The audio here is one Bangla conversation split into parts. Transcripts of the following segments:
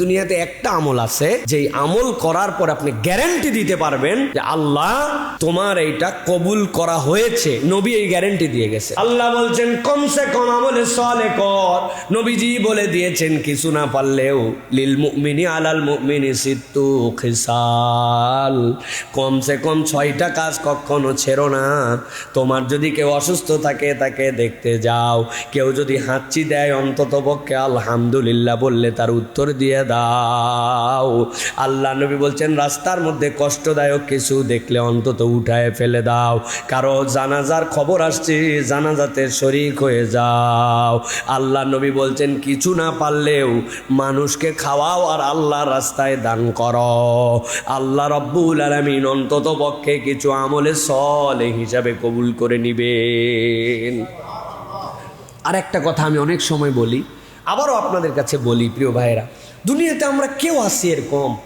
দুনিয়াতে একটা আমল আছে যে আমল করার পর আপনি গ্যারেন্টি দিতে পারবেন যে আল্লাহ তোমার এইটা কবুল করা হয়েছে। নবী এই গ্যারেন্টি দিয়ে গেছে। আল্লাহ বলছেন, কমসে কম আমলে সলে কর। নবীজি বলে দিয়েছেন, কিছু না পারলেও লিল মুমিনি আলাল মুমিনি সিত্তু খিসাল। কমসে কম ছয়টা কাজ কখনো ছেড়ো না। তোমার যদি কেউ অসুস্থ থাকে, তাকে দেখতে যাও। কেউ যদি হাঁচি দেয় অন্তত পক্ষে আলহামদুলিল্লাহ বললে তার উত্তর দিয়ে দাও। আল্লাহ নবী বলছেন, রাস্তার মধ্যে কষ্টদায়ক কিছু দেখলে অন্তত উঠায় ফেলে দাও। কারও জানাজার খবর আসছে, জানাজাতে শরিক হয়ে যাও। আল্লাহ নবী বলছেন, কিছু না পারলেও মানুষকে খাওয়াও আর আল্লাহ রাস্তায় দান করো। আল্লাহ রব্বুল আলমিন অন্তত পক্ষে কিছু আমলে সলে হিসাবে কবুল করে নিবেন। আর একটা কথা আমি অনেক সময় বলি, আবারও আপনাদের কাছে বলি, প্রিয় ভাইয়েরা। দুনিয়াতে আমরা কেউ আসি এরকম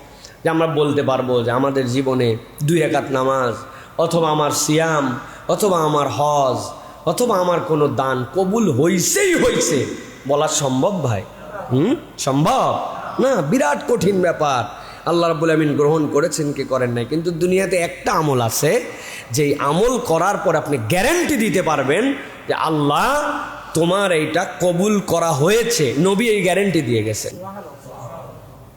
যে আমরা বলতে পারব যে আমাদের জীবনে দুই একাত নামাজ, অথবা আমার সিয়াম, অথবা আমার হজ, অথবা আমার কোনো দান কবুল হইছেই হইছে। বলা সম্ভব ভাই? হুম? সম্ভব? না, বিরাট কঠিন ব্যাপার। আল্লাহ রাবুল আমিন গ্রহণ করেছেন, কি করেন নাই। কিন্তু দুনিয়াতে একটা আমল আছে যে আমল করার পর আপনি গ্যারেন্টি দিতে পারবেন যে আল্লাহ তোমার এইটা কবুল করা হয়েছে। নবী এই গ্যারেন্টি দিয়ে গেছেন।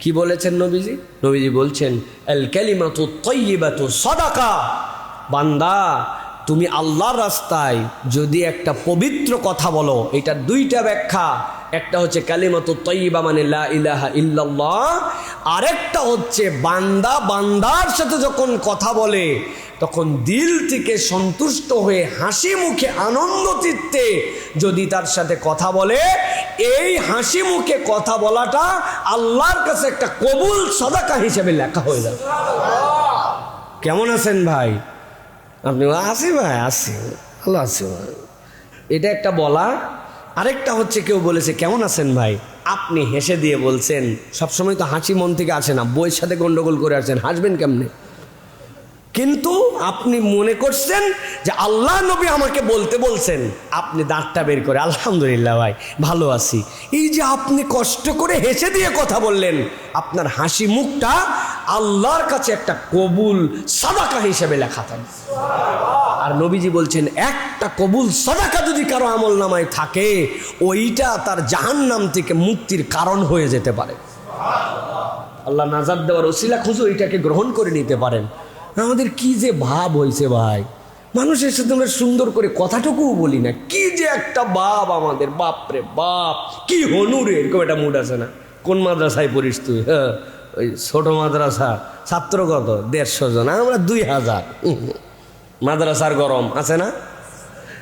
কি বলেছেন নবীজি? নবীজি বলছেন এল ক্যালিমাতু তৈবাতু সদাকা। বান্দা, তুমি আল্লাহর রাস্তায় যদি একটা পবিত্র কথা বলো, এটা দুইটা ব্যাখ্যা। একটা হচ্ছে কালিমাতু তৈবা মানে লা ইলাহা ইল্লাল্লাহ, আরেকটা হচ্ছে বান্দা বান্দার সাথে যখন কথা বলে, তখন দিল থেকে সন্তুষ্ট হয়ে হাসি মুখে আনন্দ চিত্তে যদি তার সাথে কথা বলে, এই হাসি মুখে কথা বলাটা আল্লাহর কাছে একটা কবুল সদাকা হিসেবে লেখা হয়ে যাবে। কেমন আছেন ভাই? আপনি আসি ভাই আসি ভালো আছি ভাই। এটা একটা বলা আরেকটা হচ্ছে কেউ বলেছে, কেমন আছেন ভাই? আপনি হেসে দিয়ে বলছেন, সবসময় তো হাসি মন থেকে আসে না বইয়ের সাথে গন্ডগোল করে আসছেন, হাসবেন কেমনে? কিন্তু আপনি মনে করছেন যে আল্লাহ নবী আমাকে বলতে বলছেন, আপনি দাঁতটা বের করে, আলহামদুলিল্লাহ ভাই, ভালো আছি। এই যে আপনি কষ্ট করে হেসে দিয়ে কথা বললেন, আপনার হাসি মুখটা আল্লাহর কাছে একটা কবুল সাদাকা হিসেবে লেখা থাকে। আর নবীজি বলছেন, একটা কবুল সাদাকা যদি কারও আমল নামায় থাকে, ওইটা তার জাহান নাম থেকে মুক্তির কারণ হয়ে যেতে পারে। আল্লাহ নাজার দেওয়ার ওসিলা খুঁজে ওইটাকে গ্রহণ করে নিতে পারেন। আমাদের কি যে ভাব হয়েছে ভাই। মানুষের সাথে আমরা সুন্দর করে কথাটুকুও বলি না। কি যে একটা বাপ আমাদের বাপ রে বাপ, কি হনুরে এরকম একটা মুড আছে না। কোন মাদ্রাসায় পড়িস তুই? হ্যাঁ ওই ছোট মাদ্রাসা ছাত্র কত দেড়শো জন, আমরা দুই হাজার। মাদ্রাসার গরম, আছে না?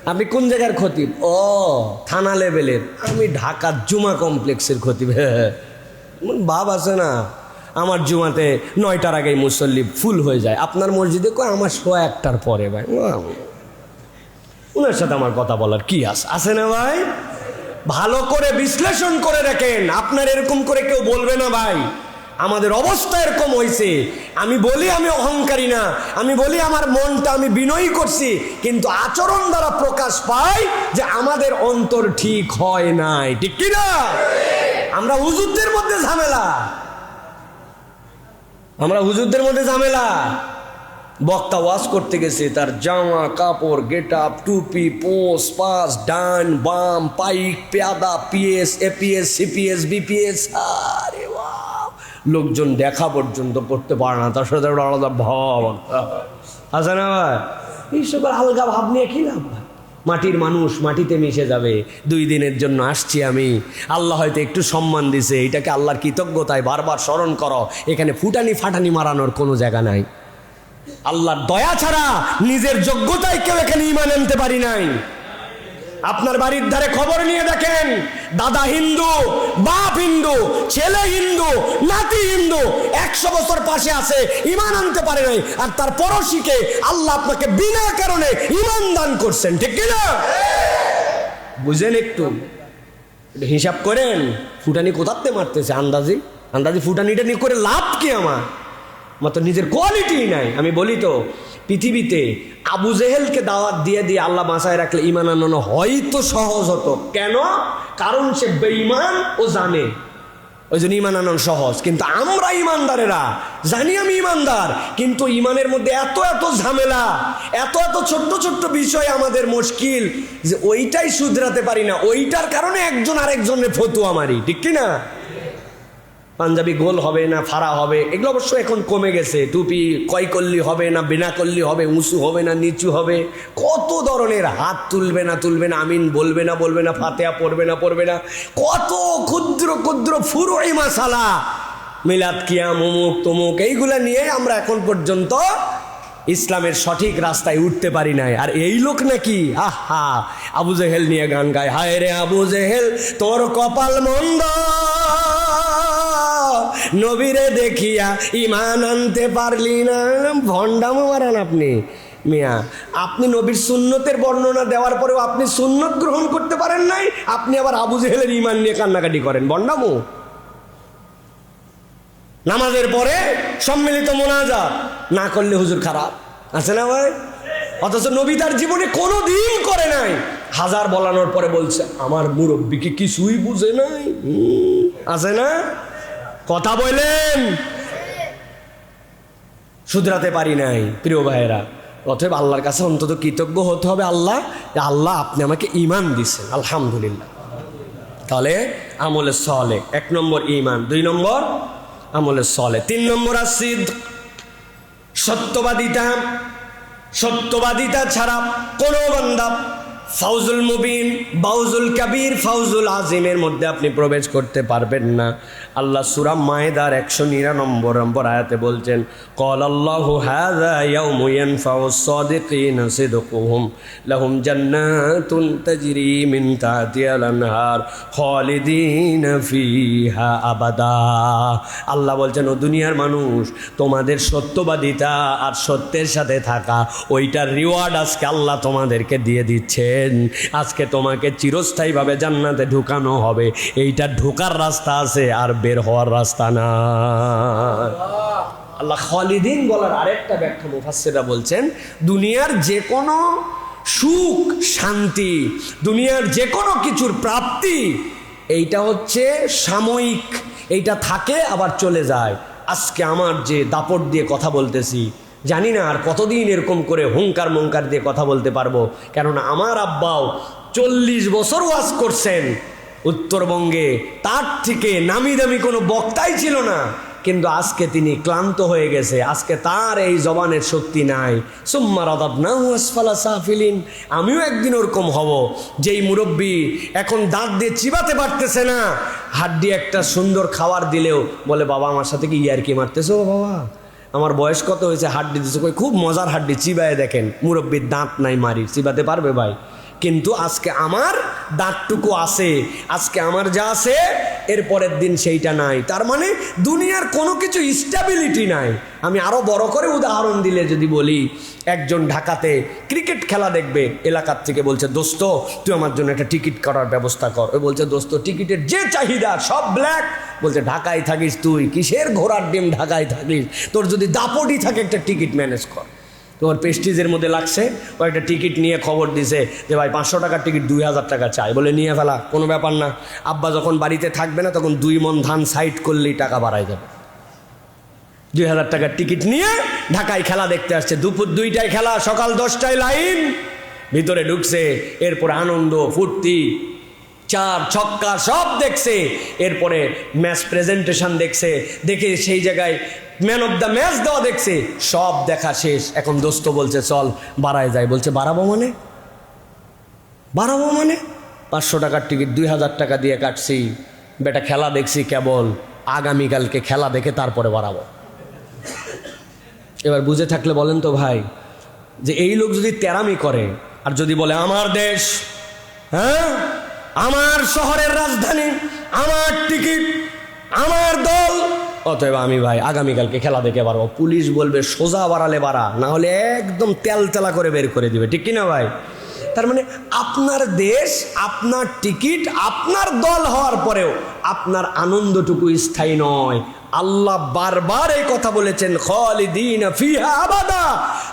আপনি কোন জায়গার খতিব? ও, থানা লেভেলের। আমি ঢাকার জুমা কমপ্লেক্সের খতিব। ভাব আছে না? আমার জুমাতে নয়টার আগেই মুসল্লি ফুল হয়ে যায়। আপনার মসজিদে কয়, আমার শো একটার পরে ভাই। ওনার সাথে আমার কথা বলার কি আছে? আছে না ভাই? ভালো করে বিশ্লেষণ করে রাখেন আপনার এরকম করে কেউ বলবে না ভাই। আমাদের অবস্থা এরকম হয়েছে আমি বলি আমি অহংকারী না, আমি বলি আমার মনটা আমি বিনয়ী করছি, কিন্তু আচরণ দ্বারা প্রকাশ পায় যে আমাদের অন্তর ঠিক হয় নাই। ঠিক কিনা আমরা হুজুরদের মধ্যে ঝামেলা। আমরা হুজুরদের মধ্যে ঝামেলা। বক্তা ওয়াজ করতে গেছে, তার জামা, কাপড় গেট আপ টুপি পোস পাস ডান, বাম, পাইক, পেয়াদা পিএস এপিএস সিপিএস বিপিএস লোকজন দেখা পর্যন্ত করতে পারে না, তার সাথে আলাদা ভাব। আছে না ভাই এইসব আলগা ভাব নিয়ে কি লাভ ভাই? মাটির মানুষ মাটিতে মিশে যাবে, দুই দিনের জন্য আসছি আমি। আল্লাহ হয়তো একটু সম্মান দিছে, এটাকে আল্লাহর কৃতজ্ঞতায় বারবার স্মরণ করো। এখানে ফুটানি ফাটানি মারানোর কোনো জায়গা নাই। আল্লাহর দয়া ছাড়া নিজের যোগ্যতায় কেউ এখানে ইমান আনতে পারি নাই। আপনার বাড়ির ধারে খবর নিয়ে দেখেন, দাদা হিন্দু, বাপ হিন্দু, ছেলে হিন্দু, নাতি হিন্দু, একশো বছর পাশে আছে ইমান আনতে পারে নাই, আর তার পড়শিকে আল্লাহ আপনাকে বিনা কারণে ইমান দান করছেন, ঠিক কিনা? বুঝেন একটু হিসাব করেন, ফুটানি কোথাতে মারতেছে আন্দাজি? আন্দাজি ফুটানিটা নিয়ে করে লাভ কি আমার? আমার তো নিজের কোয়ালিটি নাই, আমি বলি তো পৃথিবীতে আবু জেহেলকে দাওয়াত দিয়ে দিয়ে আল্লাহ বাঁচায় রাখলে ইমান আনানো হয়তো সহজ হতো। কেন? কারণ সে বেঈমান ও জানে। ওই জন্য ইমান আনান সহজ। কিন্তু আমরা ইমানদারেরা জানি আমি ইমানদার কিন্তু ইমানের মধ্যে এত এত ঝামেলা, এত এত ছোট্ট ছোট্ট বিষয় আমাদের মুশকিল যে ওইটাই শুধরাতে পারি না। ওইটার কারণে একজন আরেকজনের ফতুয়া মারি। ঠিক কি না? পাঞ্জাবি গোল হবে না, ফাড়া হবে, এগুলো অবশ্য এখন কমে গেছে। টুপি কয় করলি হবে না, বিনা করলি হবে, উঁচু হবে না, নিচু হবে। কত ধরনের হাত তুলবে না তুলবে না, আমিন বলবে না বলবে না ফাতেয়া পড়বে না পড়বে না। কত ক্ষুদ্র ক্ষুদ্র ফুরোই মাসালা। মিলাদ, কিয়াম অমুক তমুক, এইগুলা নিয়ে আমরা এখন পর্যন্ত ইসলামের সঠিক রাস্তায় উঠতে পারি নাই। আর এই লোক নাকি? আহা, আবু জেহেল নিয়ে গান গায়। হায় রে আবু জেহেল, তোর কপাল মন্দ। নবীরে দেখিয়া ইমান আনতে পারলি না। ভণ্ডাম মারান আপনি। মিয়া, আপনি নবীর সুন্নতের বর্ণনা দেওয়ার পরেও আপনি সুন্নত গ্রহণ করতে পারেন নাই, আপনি আবার আবু জেহেলের ইমান নিয়ে কান্নাকাটি করেন। বন্ডামু নামাজের পরে সম্মিলিত মোনাজাত না করলে হুজুর খারাপ। আছে না ভাই? অথচ নবী তার জীবনে কোনো দিন করে নাই। হাজার বলানোর পরে বলছে, আমার মুরব্বীকে কিছুই বুঝে নাই। আছে না? কথা বলেন শুধরাতে পারি নাই, প্রিয় ভাইয়েরা। অতএব আল্লাহর কাছে অন্তত কৃতজ্ঞ হতে হবে আল্লাহ আল্লাহ আপনি আমাকে ইমান দিচ্ছেন আলহামদুলিল্লাহ। তাহলে আমলে সলে, এক নম্বর ইমান দুই নম্বর আমলে সলে, তিন নম্বর আসিদ সত্যবাদিতা সত্যবাদিতা ছাড়া কোনো বান্দা ফাউজুল মুবিন, বাউজুল কাবির, ফাউজুল আজিমের মধ্যে আপনি প্রবেশ করতে পারবেন না। আল্লাহ সুরা মায়েদার একশো নিরানব্বই নম্বর আয়াতে বলছেন কল আল্লাহ হাযা সিদকুহুম, লাহুম জান্নাতুন তাজরি মিন তাহতিহাল আনহার খালিদিনা ফিহা আবাদা। আল্লাহ বলছেন, ও দুনিয়ার মানুষ, তোমাদের সত্যবাদিতা আর সত্যের সাথে থাকা, ওইটার রিওয়ার্ড আজকে আল্লাহ তোমাদেরকে দিয়ে দিচ্ছেন আজকে তোমাকে চিরস্থায়ীভাবে জান্নাতে ঢুকানো হবে। এইটা ঢোকার রাস্তা আছে আর বের হওয়ার রাস্তা না। আল্লাহ খালিদিন বলার আরেকটা ব্যাখ্যা মুফাসসিররা বলছেন, দুনিয়ার যে কোনো সুখ, শান্তি, দুনিয়ার যে কোনো কিছুর প্রাপ্তি, এইটা হচ্ছে সাময়িক, এইটা থাকে আবার চলে যায়। আজকে আমার যে দাপট দিয়ে কথা বলতেছি জানি না আর কতদিন এরকম করে হুঙ্কার মঙ্কার দিয়ে কথা বলতে পারব। কেননা আমার আব্বাও চল্লিশ বছর ওয়াজ করছেন। উত্তরবঙ্গে তার থেকে নামি দামি কোনো বক্তাই ছিল না। কিন্তু আজকে তিনি ক্লান্ত হয়ে গেছে। আজকে তার এই জবানের শক্তি নাই। সুম্মা রাদাবনা আসফালা সাফিলিন। আমিও একদিন ওরকম হব। যেই মুরব্বী এখন দাঁত দিয়ে চিবাতে পারতেছে না। হাড্ডি একটা সুন্দর খাবার দিলেও বলে, বাবা, আমার সাথে কি মারতেছো, বাবা? আমার বয়স কত হয়েছে, হাড্ডি দিচ্ছে কই খুব মজার হাড্ডি, চিবায় দেখেন। মুরব্বীর দাঁত নাই মারি চিবাতে পারবে ভাই? কিন্তু আজকে আমার দাঁতটুকু আছে, আজকে আমার যা আছে এর পরের দিন সেইটা নাই। তার মানে দুনিয়ার কোনো কিছু স্টেবিলিটি নাই। আমি আরও বড় করে উদাহরণ দিলে যদি বলি, একজন ঢাকাতে ক্রিকেট খেলা দেখবে, এলাকার থেকে বলছে, দোস্ত, তুই আমার জন্য একটা টিকিট করার ব্যবস্থা কর। ওই বলছে, দোস্ত টিকিটের যে চাহিদা, সব ব্ল্যাক বলছে, ঢাকায় থাকিস তুই, কিসের ঘোড়ার ডিম ঢাকায় থাকিস? তোর যদি দাপটই থাকে একটা টিকিট ম্যানেজ কর। তোমার পেস্টিজের মধ্যে লাগছে। ও একটা টিকিট নিয়ে খবর দিছে যে, ভাই, পাঁচশো টাকার টিকিট দুই হাজার টাকা চাই। বলে, নিয়ে ফেলা, কোনো ব্যাপার না। আব্বা যখন বাড়িতে থাকবে না, তখন দুই মন ধান সাইড করলেই টাকা বাড়াই যাবে। দুই হাজার টাকার টিকিট নিয়ে ঢাকায় খেলা দেখতে আসছে। দুপুর দুইটায় খেলা, সকাল দশটায় লাইন। ভিতরে ঢুকছে, এরপর আনন্দ, ফুর্তি। চার ছক্কা সব দেখছে। এরপরে ম্যাচ প্রেজেন্টেশন দেখছে। দেখে সেই জায়গায় ম্যান অফ দ্য ম্যাচ দেওয়া দেখছে। সব দেখা শেষ। এখন দোস্ত বলছে, চল, বাড়ায় যায়। বলছে, বাড়াবো মানে? বাড়াবো মানে? পাঁচশো টাকার টিকিট দুই হাজার টাকা দিয়ে কাটছি। বেটা, খেলা দেখছি কেবল। আগামীকালকে খেলা দেখে তারপরে বাড়াবো। এবার বুঝে থাকলে বলেন তো ভাই, যে এই লোক যদি তেরামি করে, আর যদি বলে, আমার দেশ হ্যাঁ? আমার শহরের রাজধানী, আমার টিকিট, আমার দল। অতএব আমি ভাই, আগামীকালকে খেলা দেখে পারব। পুলিশ বলবে, সোজা বাড়ালে বাড়া, না হলে একদম তেল তেলা করে বের করে দিবে। ঠিক কিনা ভাই? তার মানে আপনার দেশ, আপনার টিকিট, আপনার দল হওয়ার পরেও আপনার আনন্দটুকু স্থায়ী নয়। আল্লাহ বারবার এই কথা বলেছেন, খালিদিন ফিহা আবাদা।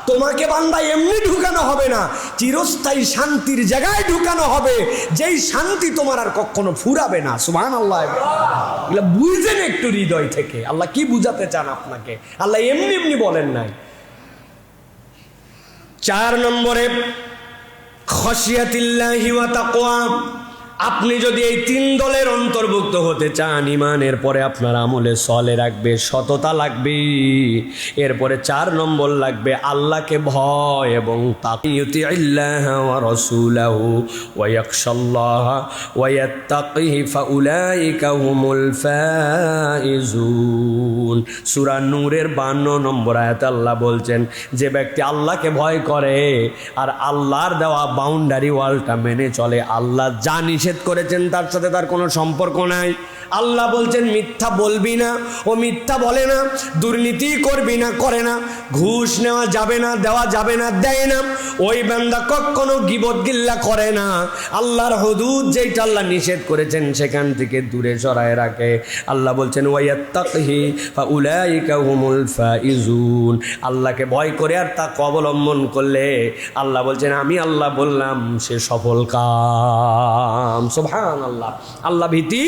তোমাকে বান্দা এমনি ঢুকানো হবে না, চিরস্থায়ী শান্তির জায়গায় ঢুকানো হবে, যেই শান্তি তোমার আর কখনো ফুরাবে না। সুবহান আল্লাহ এগুলো বুঝছেন একটু হৃদয় থেকে। আল্লাহ কি বুঝাতে চান আপনাকে? আল্লাহ এমনি এমনি বলেন নাই। চার নম্বরে খসিয়াতিল্লাহি ওয়া তাকওয়া। আপনি যদি এই তিন দলের অন্তর্ভুক্ত হতে চান ইমানের পরে আপনার আমলে সলে রাখবে, সততা লাগবে, এরপরে চার নম্বর লাগবে আল্লাহকে ভয় এবং ফাইজুন। নূরের 52 নম্বর আয়াতে আল্লাহ বলছেন, যে ব্যক্তি আল্লাহকে ভয় করে আর আল্লাহর দেওয়া বাউন্ডারি ওয়ালটা মেনে চলে, আল্লাহ যা নিষেধ করেছেন, তার সাথে তার কোনো সম্পর্ক নাই। আল্লাহ বলছেন, মিথ্যা বলবি না ও মিথ্যা বলে না দুর্নীতি করবি না, করে না। ঘুষ নেওয়া যাবে না, দেওয়া যাবে না, দেয় না। ওই বান্দা কখনো গিবত গিল্লা করে না। আল্লাহর হদুদ যেইটা আল্লাহ নিষেধ করেছেন, সেখান থেকে দূরে সরায় রাখে। আল্লাহ বলছেন, ওয়াইয়াত্তাকহি আল্লাহকে ভয় করে আর তা অবলম্বন করলে আল্লাহ বলছেন, আমি আল্লাহ বললাম, সে সফল কাম সোভান আল্লাহ আল্লাহ ভীতি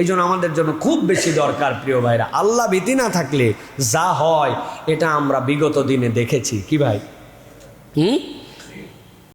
এই জন্য আমাদের জন্য খুব বেশি দরকার, প্রিয় ভাইরা। আল্লাহ ভীতি না থাকলে যা হয়, এটা আমরা বিগত দিনে দেখেছি। কি ভাই? হুম?